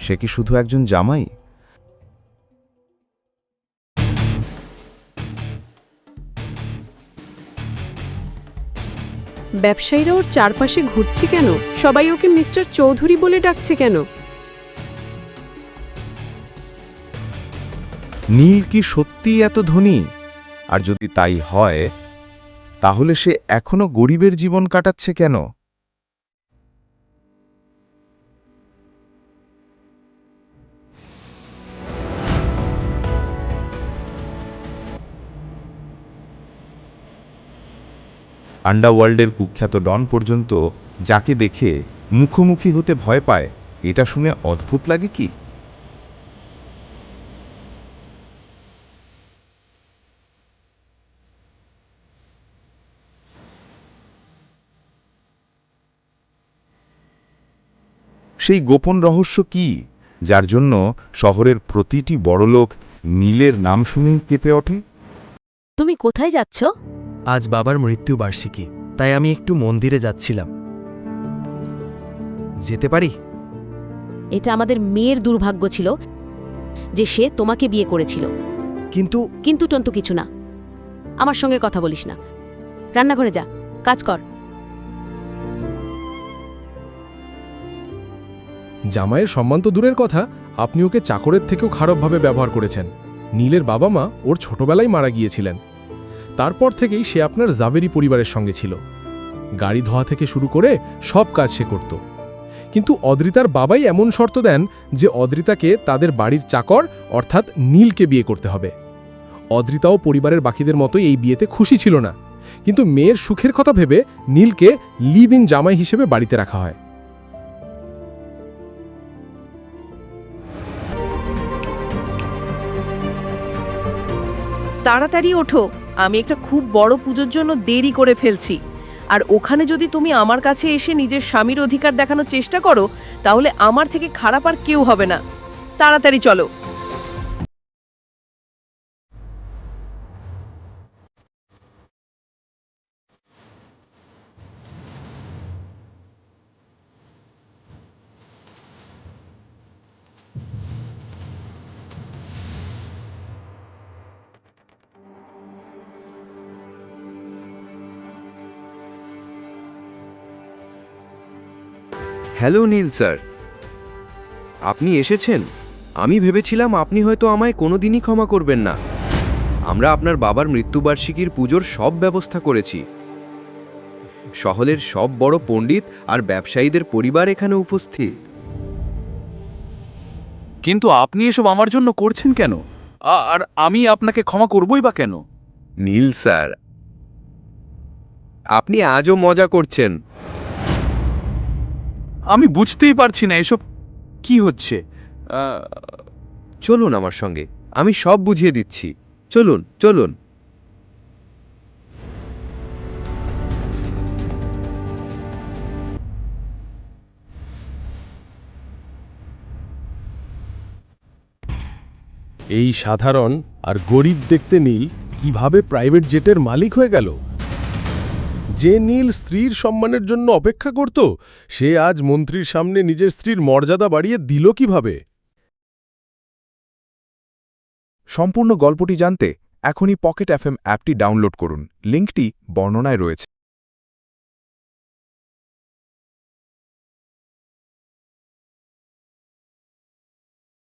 সে কি শুধু একজন জামাই? ব্যবসায়ীরা ওর চারপাশে ঘুরছে কেন? সবাই ওকে মিস্টার চৌধুরী বলে ডাকছে কেন? নীল কি সত্যিই এত ধনী? আর যদি তাই হয় তাহলে সে এখনও গরিবের জীবন কাটাচ্ছে কেন? আন্ডারওয়ার্ল্ডের কুখ্যাত ডন পর্যন্ত যাকে দেখে মুখোমুখি হতে ভয় পায়, এটা শুনে অদ্ভুত লাগে কি? সেই গোপন রহস্য কি, যার জন্য শহরের প্রতিটি বড়লোক নীলের নাম শুনেই কেঁপে ওঠে? তুমি কোথায় যাচ্ছ? আজ বাবার মৃত্যুবার্ষিকী তাই আমি একটু মন্দিরে যাচ্ছিলাম। যেতে পারি? এটা আমাদের মেয়ের দুর্ভাগ্য ছিল যে সে তোমাকে বিয়ে করেছিল। কিন্তু কিন্তু টন্তু কিছু না। আমার সঙ্গে কথা বলিস না। রান্নাঘরে যা কাজ কর। জামাইয়ের সম্মান তো দূরের কথা আপনি ওকে চাকরের থেকেও খারাপভাবে ব্যবহার করেছেন। নীলের বাবা মা ওর ছোটবেলায় মারা গিয়েছিলেন। তারপর থেকেই সে আপনার জাভেরি পরিবারের সঙ্গে ছিল। গাড়ি ধোয়া থেকে শুরু করে সব কাজ সে করত। কিন্তু অদ্রিতার বাবাই এমন শর্ত দেন যে অদ্রিতাকে তাদের বাড়ির চাকর, অর্থাৎ নীলকে বিয়ে করতে হবে। অদ্রিতাও পরিবারের বাকিদের মতোই এই বিয়েতে খুশি ছিল না। কিন্তু মেয়ের সুখের কথা ভেবে নীলকে লিভ ইন জামাই হিসেবে বাড়িতে রাখা হয়। তাড়াতাড়ি ওঠো। আমি একটা খুব বড় পুজোর জন্য দেরি করে ফেলছি। আর ওখানে যদি তুমি আমার কাছে এসে নিজের স্বামীর অধিকার দেখানোর চেষ্টা করো, তাহলে আমার থেকে খারাপ আর কেউ হবে না। তাড়াতাড়ি চলো। Hello Neel sir. আপনি এসেছেন? আমি ভেবেছিলাম আপনি হয়তো আমায় কোনো দিনই ক্ষমা করবেন না। আমরা আপনার বাবার মৃত্যুবার্ষিকীর পুজোর সব ব্যবস্থা করেছি। শহরের সব বড় পণ্ডিত আর ব্যবসায়ীদের পরিবার এখানে উপস্থিত। কিন্তু আপনি এসব আমার জন্য করছেন কেন? আর আমি আপনাকে ক্ষমা করবই বা কেন? নীল স্যার আপনি আজও মজা করছেন। আমি বুঝতেই পারছি না এসব কি হচ্ছে। চলুন আমার সঙ্গে আমি সব বুঝিয়ে দিচ্ছি। চলুন চলুন। এই সাধারণ আর গরিব দেখতে নীল কীভাবে প্রাইভেট জেটের মালিক হয়ে গেল? যে নীল স্ত্রীর সম্মানের জন্য অপেক্ষা করত, সে আজ মন্ত্রীর সামনে নিজের স্ত্রীর মর্যাদা বাড়িয়ে দিল কীভাবে? সম্পূর্ণ গল্পটি জানতে এখনই পকেট এফএম অ্যাপটি ডাউনলোড করুন। লিঙ্কটি বর্ণনায় রয়েছে।